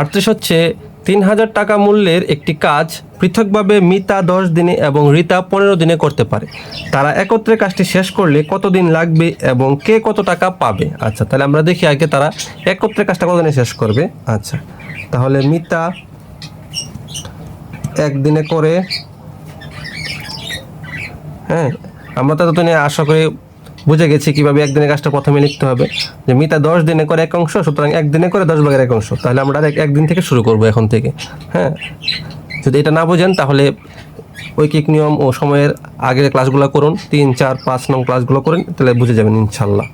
আটত্রিশ হচ্ছে তিন হাজার টাকা মূল্যের একটি কাজ পৃথকভাবে মিতা দশ দিনে এবং রিতা পনেরো দিনে করতে পারে। তারা একত্রে কাজটি শেষ করলে কত দিন লাগবে এবং কে কত টাকা পাবে? আচ্ছা তাহলে আমরা দেখি আগে তারা একত্রে কাজটা কত দিনে শেষ করবে। আচ্ছা তাহলে মিতা একদিনে করে হ্যাঁ আমরা তো নিয়ে আশা করি বুঝে গেছি কীভাবে একদিনের কাজটা প্রথমে লিখতে হবে। যে মিতা দশ দিনে করে এক অংশ, সুতরাং একদিনে করে দশ ভাগের এক অংশ। তাহলে আমরা একদিন থেকে শুরু করব এখন থেকে। হ্যাঁ? যদি এটা না বোঝেন, তাহলে ঐকিক নিয়ম ও সময়ের আগের ক্লাসগুলো করুন। তিন, চার, পাঁচ, নং ক্লাসগুলো করুন, তাহলে বুঝে যাবেন ইনশাল্লাহ।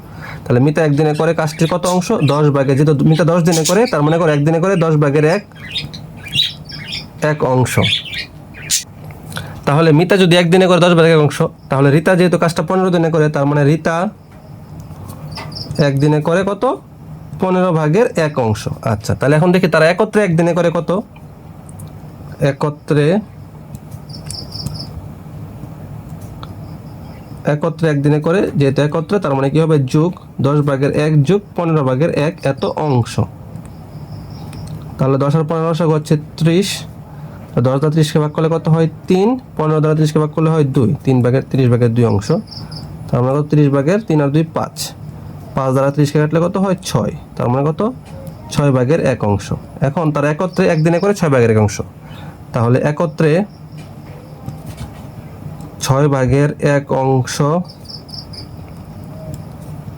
তাহলে মিতা একদিনে করে কাজটির কত অংশ? দশ ভাগে। যেহেতু মিতা দশ দিনে করে, তার মানে করে একদিনে করে দশ ভাগের এক এক অংশ। তাহলে মিতা যদি একদিনে করে দশ ভাগের অংশ, তাহলে রিতা যেহেতু কাজটা পনেরো দিনে করে, তার মানে রিতা একদিনে করে কত? পনেরো ভাগের এক অংশ। আচ্ছা তাহলে এখন দেখি তারা একত্রে একদিনে করে কত? একত্রে একত্রে একদিনে করে যেহেতু একত্রে, তার মানে কি হবে? যুগ দশ ভাগের এক যুগ পনেরো ভাগের এক এত অংশ। তাহলে দশ আর পনেরো অংশ হচ্ছে ত্রিশ। দশ দ্বারা ত্রিশকে ভাগ করলে কত হয়? তিন। পনেরো দ্বারা ত্রিশকে ভাগ করলে হয় দুই। তিন ভাগের তিরিশ ভাগের দুই অংশ। তার মানে কত? তিরিশ ভাগের তিন আর দুই, পাঁচ। পাঁচ দ্বারা ত্রিশকে কাটলে কত হয়? ছয়। তার মানে কত? ছয় ভাগের এক অংশ। এখন তার একত্রে একদিনে করে ছয় ভাগের এক অংশ। তাহলে একত্রে ছয় ভাগের এক অংশ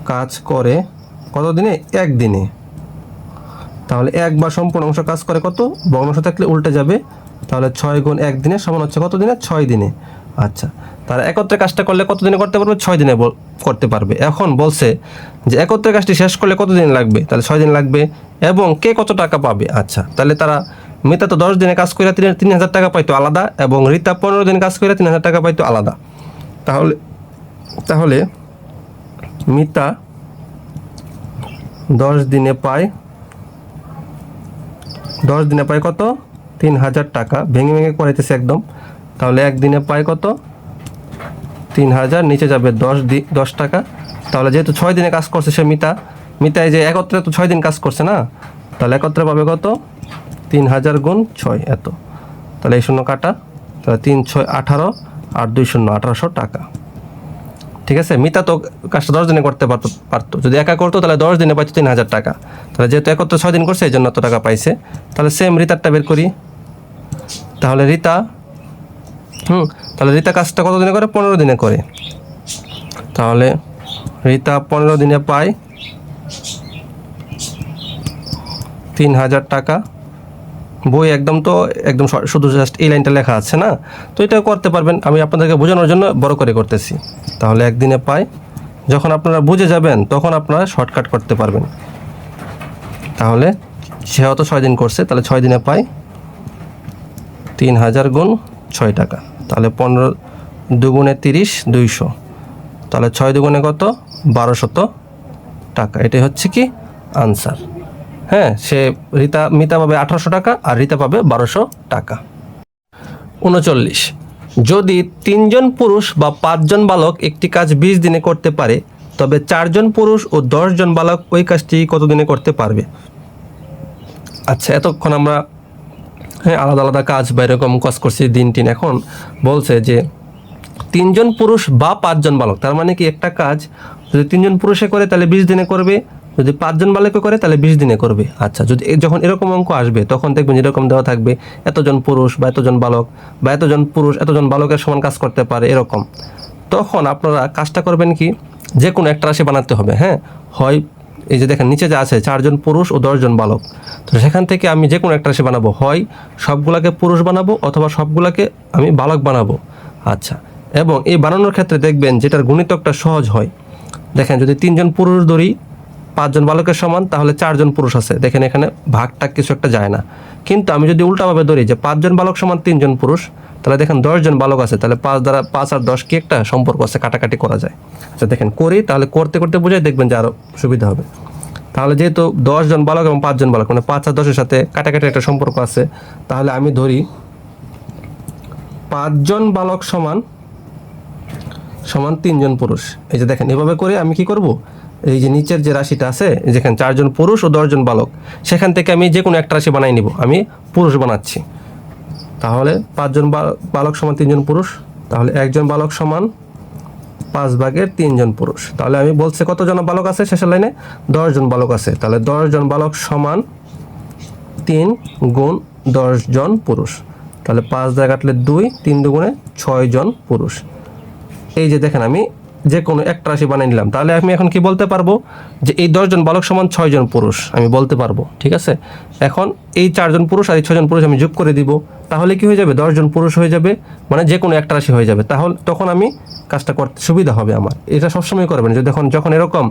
কাজ করে কত দিনে একদিনে। তাহলে এক বা সম্পূর্ণ অংশ কাজ করে কত? ভগ্নাংশ থাকলে উল্টে যাবে। তাহলে ছয় গুণ এক দিনে সমান হচ্ছে কত দিনে? ছয় দিনে। আচ্ছা তারা একত্রে কাজটা করলে কত দিনে করতে পারবে? ছয় দিনে করতে পারবে। এখন বলছে যে একত্রে কাজটি শেষ করলে কত দিন লাগবে? তাহলে ছয় দিন লাগবে। এবং কে কত টাকা পাবে? আচ্ছা তাহলে তারা মিতা তো দশ দিনে কাজ করে তিন তিন হাজার টাকা পাইতো আলাদা এবং রিতা পনেরো দিন কাজ করে তিন হাজার টাকা পাইতো আলাদা। তাহলে তাহলে মিতা দশ দিনে পায়, দশ দিনে পায় কত? তিন হাজার টাকা। ভেঙে ভেঙে করাইতেছে একদম। তাহলে একদিনে পায় কত? তিন হাজার নিচে যাবে দশ দি, দশ টাকা। তাহলে যেহেতু ছয় দিনে কাজ করছে সে মিতা মিতায় যে একত্রে তো ছয় দিন কাজ করছে না? তাহলে একত্রে পাবে কত? তিন হাজার গুণ ছয় এত। তাহলে এই শূন্য কাটা। তাহলে তিন ছয় আঠারো আর দুই শূন্য আঠারোশো টাকা। ঠিক আছে? মিতা তো কাজটা দশ দিনে করতে পারতো পারতো। যদি একা করতো, তাহলে দশ দিনে পাইতো তিন হাজার টাকা। তাহলে যেহেতু একত্র ছয় দিন করছে, এই জন্য এত টাকা পাইছে। তাহলে সেম রিতারটা বের করি। তাহলে রিতা? হুম, তাহলে রিতা কাজটা কত দিনে করে? পনেরো দিনে করে। তাহলে রিতা পনেরো দিনে পায় তিন হাজার টাকা। বই একদম তো, একদম শুধু জাস্ট এই লাইনটা লেখা আছে না? তো এটা করতে পারবেন। আমি আপনাদেরকে বোঝানোর জন্য বড় করে করতেছি। তাহলে একদিনে পাই যখন আপনারা বুঝে যাবেন, তখন আপনারা শর্টকাট করতে পারবেন। তাহলে সে হয়তো ছয় দিন করছে, তাহলে ছয় দিনে পাই তিন হাজার গুণ ছয় টাকা। তাহলে পনেরো দুগুণে তিরিশ, দুইশো। তাহলে ছয় দুগুণে কত? বারোশত টাকা। এটাই হচ্ছে কি আনসার। হ্যাঁ সে রিতা, মিতা পাবে আঠারোশো টাকা আর রিতা পাবে বারোশো টাকা। উনচল্লিশ। যদি তিনজন পুরুষ বা পাঁচজন বালক একটি কাজ বিশ দিনে করতে পারে, তবে চারজন পুরুষ ও দশজন বালক ওই কাজটি কত দিনে করতে পারবে? আচ্ছা এতক্ষণ আমরা হ্যাঁ আলাদা আলাদা কাজ বা এরকম কাজ করছি দিন টিন এখন বলছে যে তিনজন পুরুষ বা পাঁচজন বালক, তার মানে কি একটা কাজ যদি তিনজন পুরুষে করে, তাহলে বিশ দিনে করবে। যদি পাঁচজন বালকে করে, তাহলে বিশ দিনে করবে। আচ্ছা যদি যখন এরকম অঙ্ক আসবে, তখন দেখবেন এরকম দেওয়া থাকবে, এতজন পুরুষ বা এতজন বালক বা এতজন পুরুষ, এতজন বালকের সমান কাজ করতে পারে, এরকম। তখন আপনারা কাজটা করবেন কি? যে কোনো একটা রাশি বানাতে হবে হ্যাঁ? হয় এই যে দেখেন, নিচে যা আছে, চারজন পুরুষ ও দশজন বালক। তো সেখান থেকে আমি যে কোনো একটা রাশি বানাবো। হয় সবগুলাকে পুরুষ বানাবো অথবা সবগুলাকে আমি বালক বানাবো। আচ্ছা এবং এই বানানোর ক্ষেত্রে দেখবেন যেটার গুণিতকটা সহজ হয়। দেখেন, যদি তিনজন পুরুষ ধরি, পাঁচজন বালকের সমান, তাহলে চারজন পুরুষ আছে। দেখেন, এখানে ভাগটা কিছু একটা যায় না। কিন্তু আমি যদি উল্টাভাবে ধরি যে পাঁচজন বালক সমান তিনজন পুরুষ, তাহলে দেখেন দশজন বালক আছে। তাহলে পাঁচ দ্বারা পাঁচ আর দশ কি একটা সম্পর্ক আছে, কাটাকাটি করা যায়। আচ্ছা দেখেন, করি, তাহলে করতে করতে বুঝাই দেখবেন যে আরও সুবিধা হবে। তাহলে যেহেতু দশজন বালক এবং পাঁচজন বালক মানে পাঁচ আর দশের সাথে কাটাকাটি একটা সম্পর্ক আছে, তাহলে আমি ধরি পাঁচজন বালক সমান সমান তিনজন পুরুষ। এই যে দেখেন, এভাবে করে আমি কি করব? এই যে নিচের যে রাশিটা আছে, যেখানে চারজন পুরুষ ও দশজন বালক, সেখান থেকে আমি যে কোনো একটা রাশি বানাই নিব। আমি পুরুষ বানাচ্ছি। তাহলে পাঁচজন বালক সমান তিনজন পুরুষ, তাহলে একজন বালক সমান পাঁচ ভাগের তিনজন পুরুষ। তাহলে আমি বলছি কতজন বালক আছে শেষের লাইনে? দশজন বালক আছে। তাহলে দশজন বালক সমান তিন গুণ দশজন পুরুষ। তাহলে পাঁচ দায় কাটলে দুই, তিন দুগুণে ছয়জন পুরুষ। এই যে দেখেন আমি যে কোনো একটা রাশি বানিয়ে নিলাম। তাহলে আমি এখন কি বলতে পারব? যে এই দশজন বালক সমান ছয়জন পুরুষ, আমি বলতে পারব, ঠিক আছে? এখন এই চারজন পুরুষ আর এই ছয়জন পুরুষ আমি যোগ করে দিব। তাহলে কি হয়ে যাবে? দশজন পুরুষ হয়ে যাবে মানে যে কোনো একটা রাশি হয়ে যাবে। তাহলে তখন আমি কাজটা করতে সুবিধা হবে আমার। এটা সবসময় করবেন যে দেখুন যখন এরকম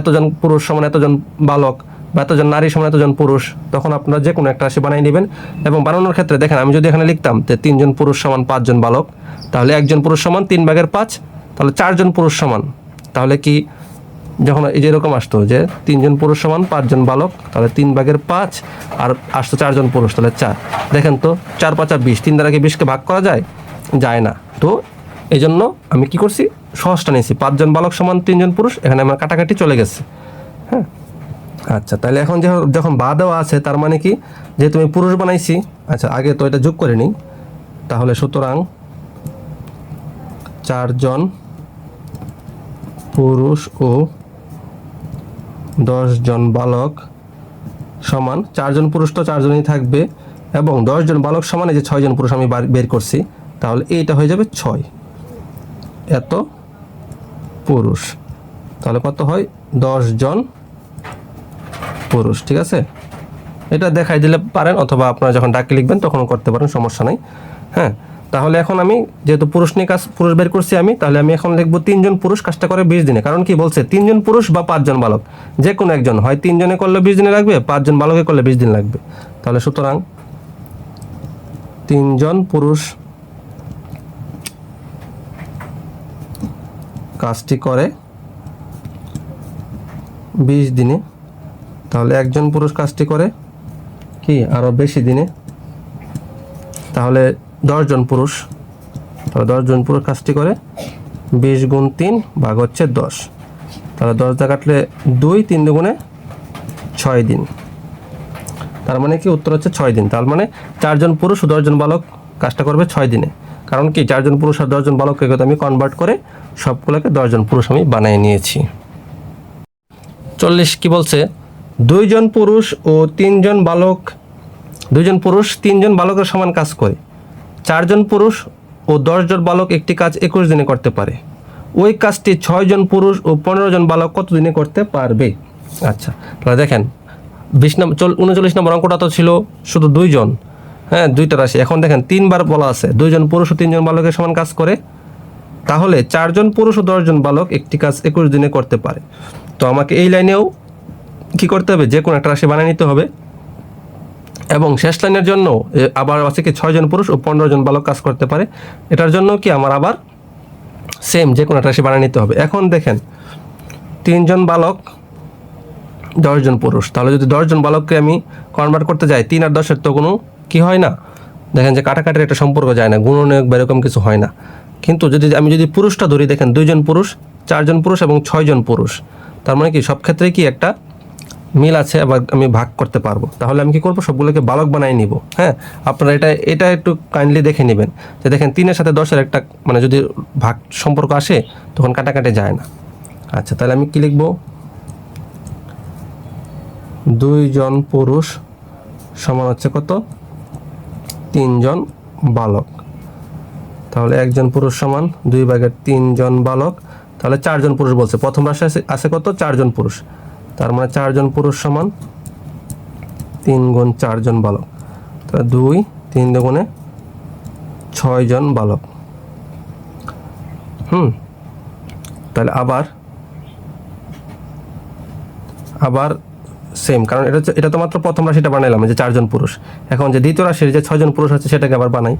এতজন পুরুষ সমান এতজন বালক বা এতজন নারী সমান এতজন পুরুষ, তখন আপনারা যে কোনো একটা রাশি বানিয়ে নেবেন। এবং বানানোর ক্ষেত্রে দেখেন, আমি যদি এখানে লিখতাম যে তিনজন পুরুষ সমান পাঁচজন বালক, তাহলে একজন পুরুষ সমান তিন ভাগের পাঁচ তাহলে চারজন পুরুষ সমান। তাহলে কি যখন এই যে এরকম আসতো যে তিনজন পুরুষ সমান, পাঁচজন বালক, তাহলে তিন ভাগের পাঁচ আর আসতো চারজন পুরুষ, তাহলে চার। দেখেন তো, চার পাঁচা বিশ, তিন দ্বারা কি বিশকে ভাগ করা যায়? যায় না। তো এই জন্য আমি কি করছি? সহজটা নিয়েছি। পাঁচজন বালক সমান, তিনজন পুরুষ, এখানে আমার কাটাকাটি চলে গেছে। হ্যাঁ? আচ্ছা তাহলে এখন যখন বা দেওয়া আছে, তার মানে কি? যেহেতু আমি পুরুষ বানাইছি আচ্ছা আগে তো এটা যোগ করে নিই। তাহলে সুতরাং চারজন পুরুষ ও দশজন বালক সমান। চারজন পুরুষ তো চারজনই থাকবে এবং দশজন বালক সমান, এই যে ছয়জন পুরুষ আমি বার- করছি। তাহলে এইটা হয়ে যাবে ছয়। এত পুরুষ। তাহলে কত হয়? দশজন পুরুষ, ঠিক আছে? এটা দেখাই দিলে পারেন, অথবা আপনারা যখন ডাকে লিখবেন তখনও করতে পারেন, সমস্যা নাই। হ্যাঁ? তাহলে এখন আমি যেহেতু পুরুষ নিয়ে কাজ, পুরুষ বের করছি আমি, তাহলে আমি এখন লিখব তিনজন পুরুষ কাজটা করে বিশ দিনে। কারণ কি বলছে, তিনজন পুরুষ বা পাঁচজন বালক যে কোনো একজন। হয় তিনজনে করলে বিশ দিনে লাগবে, পাঁচজন বালকে করলে বিশ দিন লাগবে। তাহলে সুতরাং তিনজন পুরুষ কাজটি করে বিশ দিনে। তাহলে একজন পুরুষ কাজটি করে কি আরও বেশি দিনে। তাহলে দশজন পুরুষ। তাহলে দশজন পুরুষ কাজটি করে। বিশ গুণ তিন ভাগ হচ্ছে দশ। তাহলে দশ দা কাটলে দুই, তিন দুগুণে ছয় দিন। তার মানে কি? উত্তর হচ্ছে ছয় দিন। তার মানে চারজন পুরুষ ও দশজন বালক কাজটা করবে ছয় দিনে। কারণ কি? চারজন পুরুষ আর দশজন বালককে আমি কনভার্ট করে সবগুলোকে দশজন পুরুষ আমি বানিয়ে নিয়েছি। চল্লিশ কি বলছে? দুইজন পুরুষ ও তিনজন বালক। দুইজন পুরুষ, তিনজন বালকের সমান কাজ করে। চারজন পুরুষ ও দশজন বালক একটি কাজ একুশ দিনে করতে পারে। ওই কাজটি ছয়জন পুরুষ ও পনেরো জন বালক কত দিনে করতে পারবে? আচ্ছা তাহলে দেখেন, বিশ নম্বর চল উনচল্লিশ নম্বর অঙ্কটা তো ছিল শুধু দুইজন। হ্যাঁ দুইটা রাশি এখন দেখেন, তিনবার বলা আছে, দুইজন পুরুষ ও তিনজন বালকের সমান কাজ করে। তাহলে চারজন পুরুষ ও দশজন বালক একটি কাজ একুশ দিনে করতে পারে। তো আমাকে এই লাইনেও কি করতে হবে? যে কোনো একটা রাশি বানিয়ে নিতে হবে। এবং শেষ লাইনের জন্য আবার আছে কি ছয়জন পুরুষ ও পনেরো জন বালক কাজ করতে পারে। এটার জন্য কি আমার আবার সেম যে কোনো একটা রাশি বানিয়ে নিতে হবে। এখন দেখেন তিনজন বালক দশজন পুরুষ। তাহলে যদি দশজন বালককে আমি কনভার্ট করতে যাই, তিন আর দশের তো কোনো কি হয় না? দেখেন যে কাটাকাটির একটা সম্পর্ক যায় না, গুণনীয়ক এরকম কিছু হয় না। কিন্তু যদি আমি যদি পুরুষটা ধরি, দেখেন দুইজন পুরুষ চারজন পুরুষ এবং ছয়জন পুরুষ। তার মানে কি সব ক্ষেত্রে কি একটা মিল আছে, আবার আমি ভাগ করতে পারব। তাহলে আমি কি করব? সবগুলোকে বালক বানাই নিব। হ্যাঁ? আপনারা এটা এটা একটু কাইন্ডলি দেখে নেবেন। যে দেখেন, তিনের সাথে দশের একটা মানে যদি ভাগ সম্পর্ক আসে, তখন কাটাকাটি যায় না। আচ্ছা তাহলে আমি কি লিখব? দুইজন পুরুষ সমান হচ্ছে কত? তিনজন বালক। তাহলে একজন পুরুষ সমান দুই ভাগের তিনজন বালক। তাহলে চারজন পুরুষ বলছে। প্রথম রাশি আছে কত? চারজন পুরুষ। তার মানে চারজন পুরুষ সমান, তিন গুণ চারজন বালক। তাহলে দুই, তিন দুগুণে ছয়জন বালক। হুম, তাহলে আবার আবার সেম কারণ এটা এটা তো মাত্র প্রথম রাশিটা বানাইলাম, যে চারজন পুরুষ। এখন যে দ্বিতীয় রাশির যে ছয়জন পুরুষ আছে, সেটাকে আবার বানাই।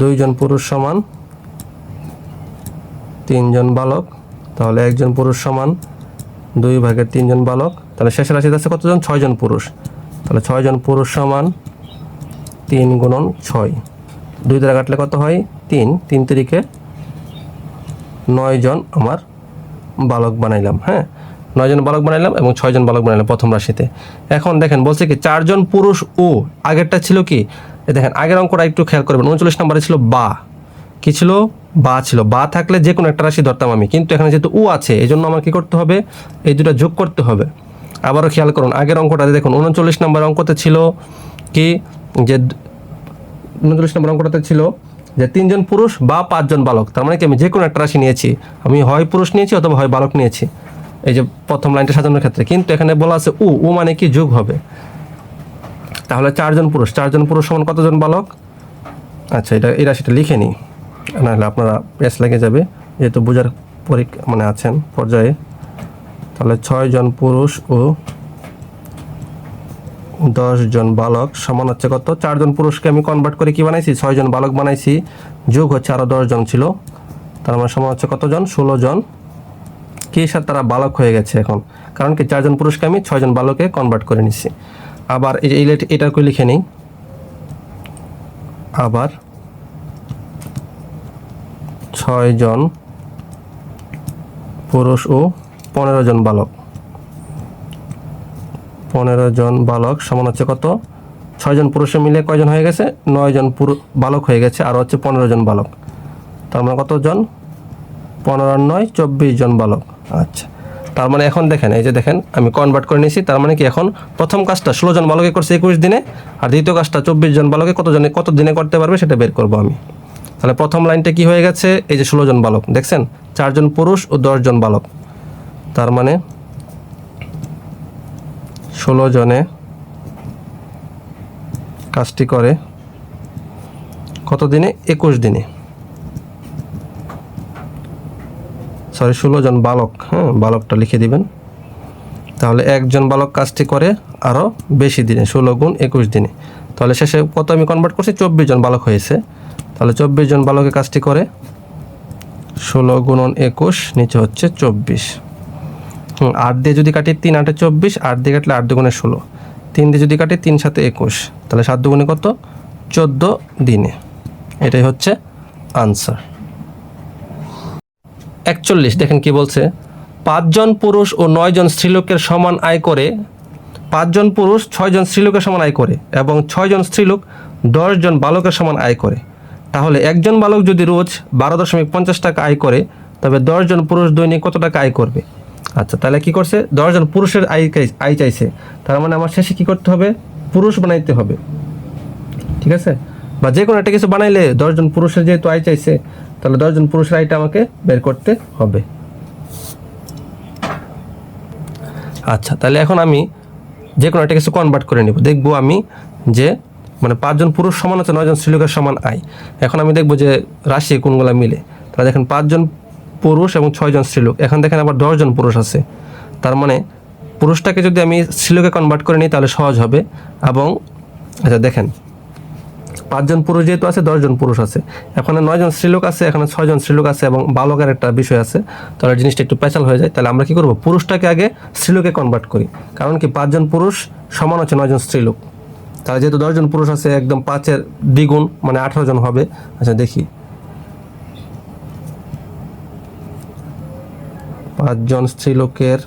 দুইজন পুরুষ সমান তিনজন বালক, তাহলে একজন পুরুষ সমান দুই ভাগের তিনজন বালক, তাহলে শেষের রাশিতে আছে কতজন? ছয়জন পুরুষ। তাহলে ছয়জন পুরুষ সমান তিন গুণন ছয়। দুই দ্বারা কাটলে কত হয়? তিন। তিন তিরিকে নয়জন আমার বালক বানাইলাম হ্যাঁ? নয়জন বালক বানাইলাম এবং ছয়জন বালক বানাইলাম প্রথম রাশিতে। এখন দেখেন, বলছে কি, চারজন পুরুষ ও। আগেরটা ছিল কি? দেখেন, আগের অঙ্কটা একটু খেয়াল করবেন। উনচল্লিশ নম্বরে ছিল বা। কি ছিল? বা ছিল। বা থাকলে যে কোনো একটা রাশি ধরতাম আমি। কিন্তু এখানে যেহেতু উ আছে এই জন্য আমার কী করতে হবে? এই দুটো যোগ করতে হবে। আবারও খেয়াল করুন, আগের অঙ্কটাতে দেখুন, উনচল্লিশ নম্বর অঙ্কতে ছিল কি? যে উনচল্লিশ নম্বর অঙ্কটাতে ছিল যে তিনজন পুরুষ বা পাঁচজন বালক। তার মানে কি, আমি যে কোনো একটা রাশি নিয়েছি। আমি হয় পুরুষ নিয়েছি অথবা হয় বালক নিয়েছি। এই যে প্রথম লাইনটা সাজানোর ক্ষেত্রে। কিন্তু এখানে বলা আছে উ উ মানে কি যোগ হবে। তাহলে চারজন পুরুষ। চারজন পুরুষ সমান কতজন বালক? আচ্ছা এটা, এই রাশিটা লিখে নিই। নাহলে আপনারা পেস লেগে যাবে। যেহেতু বোঝার পরীক্ষা মানে আছেন পর্যায়ে। তাহলে ছয়জন পুরুষ ও জন বালক সমান হচ্ছে কত? চারজন পুরুষকে আমি কনভার্ট করে কি বানাইছি? ছয়জন বালক বানাইছি। যোগ হচ্ছে আরও দশ জন ছিল। তার মানে সমান হচ্ছে কতজন ষোলো জন। কি সাথে তারা বালক হয়ে গেছে এখন? কারণ কি চারজন পুরুষকে আমি ছয়জন বালকে কনভার্ট করে নিচ্ছি আবার এই এটা লিখে নিই? আবার ছয়জন পুরুষ ও পনেরো জন বালক। পনেরো জন বালক সমান হচ্ছে কত? ছয়জন পুরুষে মিলে কয়জন হয়ে গেছে? নয় জন পুরু বালক হয়ে গেছে, আর হচ্ছে পনেরো জন বালক। তার মানে কতজন পনেরো নয়, চব্বিশ জন বালক। আচ্ছা। তার মানে এখন দেখেন, এই যে দেখেন, আমি কনভার্ট করে নিয়েছি, তার মানে কি এখন প্রথম কাজটা ষোলো জন বালকে করছে একুশ দিনে, আর দ্বিতীয় কাজটা চব্বিশ জন বালকে কত জনে কত দিনে করতে পারবে সেটা বের করব আমি। তাহলে প্রথম লাইনটা কি হয়ে গেছে? এই যে ষোলো জন বালক, দেখছেন? চারজন পুরুষ ও দশজন বালক। তার মানে ষোলো জনে কাজটি করে কত দিনে? একুশ দিনে। সরি, ষোলো জন বালক হ্যাঁ বালকটা লিখে দিবেন। তাহলে একজন বালক কাজটি করে আরও বেশি দিনে, ষোলো গুণ একুশ দিনে। তাহলে শেষে কত আমি কনভার্ট করছি? চব্বিশ জন বালক হয়েছে। তাহলে চব্বিশ জন বালকে কাজটি করে, ষোলো গুণন একুশ, নিচে হচ্ছে চব্বিশ। হুম, আট দিয়ে যদি কাটি তিন, আটে চব্বিশ, আট দিয়ে কাটলে আট দুগুণে ষোলো। তিন দিয়ে যদি কাটি তিন সাথে একুশ, তাহলে সাত দুগুণে কত? চোদ্দ দিনে। এটাই হচ্ছে আনসার। একচল্লিশ, দেখেন কি বলছে? পাঁচজন পুরুষ ও নয়জন স্ত্রীলোকের সমান আয় করে পাঁচজন পুরুষ ছয়জন স্ত্রীলোকের সমান আয় করে, এবং ছয়জন স্ত্রীলোক দশজন বালকের সমান আয় করে। তাহলে একজন বালক যদি রোজ বারো দশমিক পঞ্চাশ টাকা আয় করে, তবে দশজন পুরুষ দৈনিক কত টাকা আয় করবে? আচ্ছা তাহলে কি করছে? দশজন পুরুষের আয় আয় চাইছে। তার মানে আমার শেষে কি করতে হবে? পুরুষ বানাইতে হবে। ঠিক আছে? বা যে কোনো একটা কিছু বানাইলে দশজন পুরুষের যেহেতু আয় চাইছে, তাহলে দশজন পুরুষের আয়টা আমাকে বের করতে হবে। আচ্ছা তাহলে এখন আমি যে কোনো একটা কিছু কনভার্ট করে নিব। দেখব আমি যে মানে পাঁচজন পুরুষ সমান আছে, নয়জন স্ত্রীলোকের সমান আয়। এখন আমি দেখব যে রাশি কোনগুলো মিলে। তাহলে দেখেন, পাঁচজন পুরুষ এবং ছয়জন স্ত্রীলোক। এখন দেখেন আবার দশজন পুরুষ আছে। তার মানে পুরুষটাকে যদি আমি স্ত্রীলোকে কনভার্ট করে নিই, তাহলে সহজ হবে। এবং আচ্ছা দেখেন, পাঁচজন পুরুষ যেহেতু আছে, দশজন পুরুষ আছে। এখানে নয়জন স্ত্রীলোক আছে, এখানে ছয়জন স্ত্রীলোক আছে এবং বালকের একটা বিষয় আছে। তাহলে জিনিসটা একটু পেঁচাল হয়ে যায়। তাহলে আমরা কি করব? পুরুষটাকে আগে স্ত্রীলোকে কনভার্ট করি। কারণ কি, পাঁচজন পুরুষ সমান হচ্ছে নয়জন স্ত্রীলোক। তাহলে যেহেতু দশজন পুরুষ আছে, একদম পাঁচের দ্বিগুণ মানে আঠারো জন হবে। আচ্ছা দেখি। পাঁচজন স্ত্রীলোকের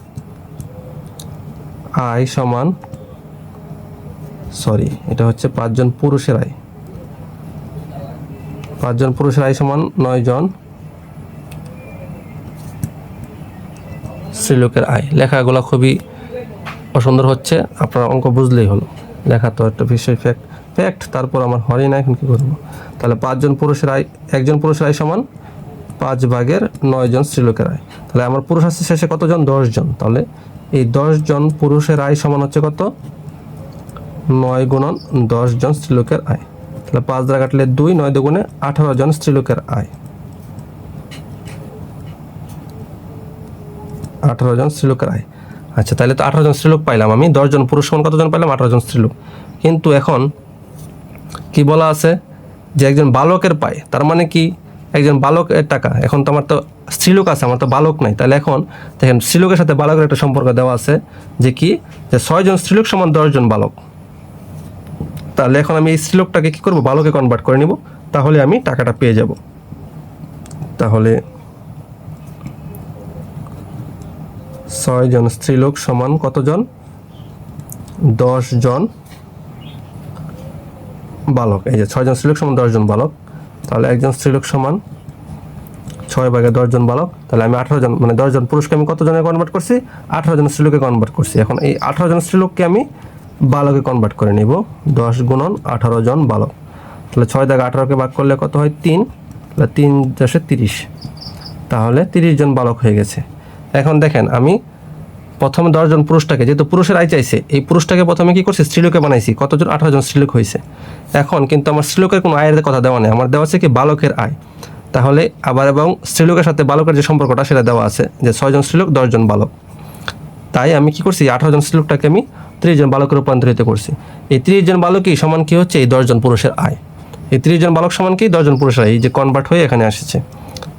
আয় সমান, সরি, এটা হচ্ছে পাঁচজন পুরুষের আয়। পাঁচজন পুরুষের আয় সমান নয় জন স্ত্রীলোকের আয়। লেখাগুলো খুবই অসুন্দর হচ্ছে, আপনার অঙ্ক বুঝলেই হলো। লেখা তো একটা বিষয় ফ্যাক্ট ফ্যাক্ট তারপর আমার হয়ই না, এখন কী করব? তাহলে পাঁচজন পুরুষের আয়, একজন পুরুষের আয় সমান পাঁচ ভাগের নয় জন স্ত্রীলোকের আয়। তাহলে আমার পুরুষ আছে শেষে কতজন? দশ জন। তাহলে এই দশ জন পুরুষের আয় সমান হচ্ছে কত? নয় গুণন দশ জন স্ত্রীলোকের আয়। তাহলে পাঁচ দ্বারা কাটলে দুই, নয় দুগুণে আঠারো জন স্ত্রীলোকের আয়। আঠারো জন স্ত্রীলোকের আয়। আচ্ছা তাহলে তো আঠারো জন স্ত্রীলোক পাইলাম আমি। দশজন পুরুষ সমান কতজন পাইলাম? আঠারো জন স্ত্রীলোক। কিন্তু এখন কি বলা আছে যে একজন বালকের পায়, তার মানে কি একজন বালকের টাকা? এখন তো আমার তো স্ত্রীলোক আছে, আমার তো বালক নাই। তাহলে এখন দেখেন, স্ত্রীলোকের সাথে বালকের একটা সম্পর্ক দেওয়া আছে যে কি? যে ছয়জন স্ত্রীলোক সমান দশজন বালক। তাহলে এখন আমি এই স্ত্রীলোকটাকে কী করব? বালকে কনভার্ট করে নিব। তাহলে আমি টাকাটা পেয়ে যাব। তাহলে ছয় জন স্ত্রীলোক সমান কতজন? দশ জন বালক। এই যে ছয়জন স্ত্রীলোক সমান দশজন বালক। তাহলে একজন স্ত্রীলোক সমান ছয় ভাগে দশজন বালক। তাহলে আমি আঠারো জন মানে দশজন পুরুষকে আমি কতজনে কনভার্ট করছি? আঠারো জন স্ত্রীলোকে কনভার্ট করছি। এখন এই আঠারো জন স্ত্রীলোককে আমি বালকে কনভার্ট করে নিব। দশ গুণন আঠারো জন বালক। তাহলে ছয় দাগে আঠারোকে ভাগ করলে কত হয়? তিন। তাহলে তিন দশে তিরিশ। তাহলে তিরিশ জন বালক হয়ে গেছে। এখন দেখেন, আমি প্রথমে দশজন পুরুষটাকে, যেহেতু পুরুষের আয় চাইছে, এই পুরুষটাকে প্রথমে কি করছি? স্ত্রীলোকে বানাইছি। কতজন? আঠারো জন স্ত্রীলোক হয়েছে। এখন কিন্তু আমার স্ত্রীলোকের কোনো আয়ের কথা দেওয়া নেই। আমার দেওয়া আছে কি? বালকের আয়। তাহলে আবার এবং স্ত্রীলোকের সাথে বালকের যে সম্পর্কটা, সেটা দেওয়া আছে যে ছয়জন স্ত্রীলোক, দশজন বালক। তাই আমি কি করছি? আঠারো জন স্ত্রীলোকটাকে আমি ত্রিশ জন বালকের রূপান্তরিত করছি। এই ত্রিশ জন বালকই সমান কি হচ্ছে? এই দশজন পুরুষের আয়। এই ত্রিশ জন বালক সমান কি? দশজন পুরুষের আয়। এই যে কনভার্ট হয়ে এখানে আসছে।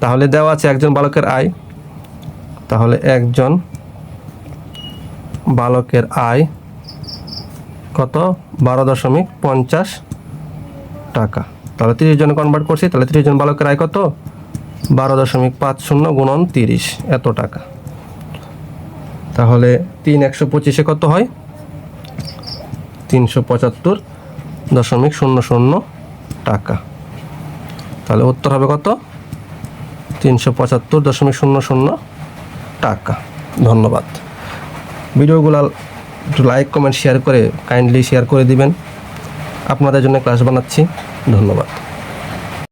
তাহলে দেওয়া আছে একজন বালকের আয়। তাহলে একজন বালকের আয় কত? বারো দশমিক পঞ্চাশ টাকা। তাহলে তিরিশ জন কনভার্ট করছি, তাহলে তিরিশ জন বালকের আয় কত? বারো দশমিক পাঁচ শূন্য গুণন তিরিশ। এত টাকা। তাহলে তিন একশো পঁচিশে কত হয়? তিনশো পঁচাত্তর দশমিক শূন্য শূন্য টাকা। তাহলে উত্তর হবে কত? তিনশো পঁচাত্তর দশমিক শূন্য শূন্য টাকা। ধন্যবাদ। ভিডিওগুলো একটু লাইক কমেন্ট শেয়ার করে কাইন্ডলি শেয়ার করে দিবেন। আপনাদের জন্য ক্লাস বানাচ্ছি। ধন্যবাদ।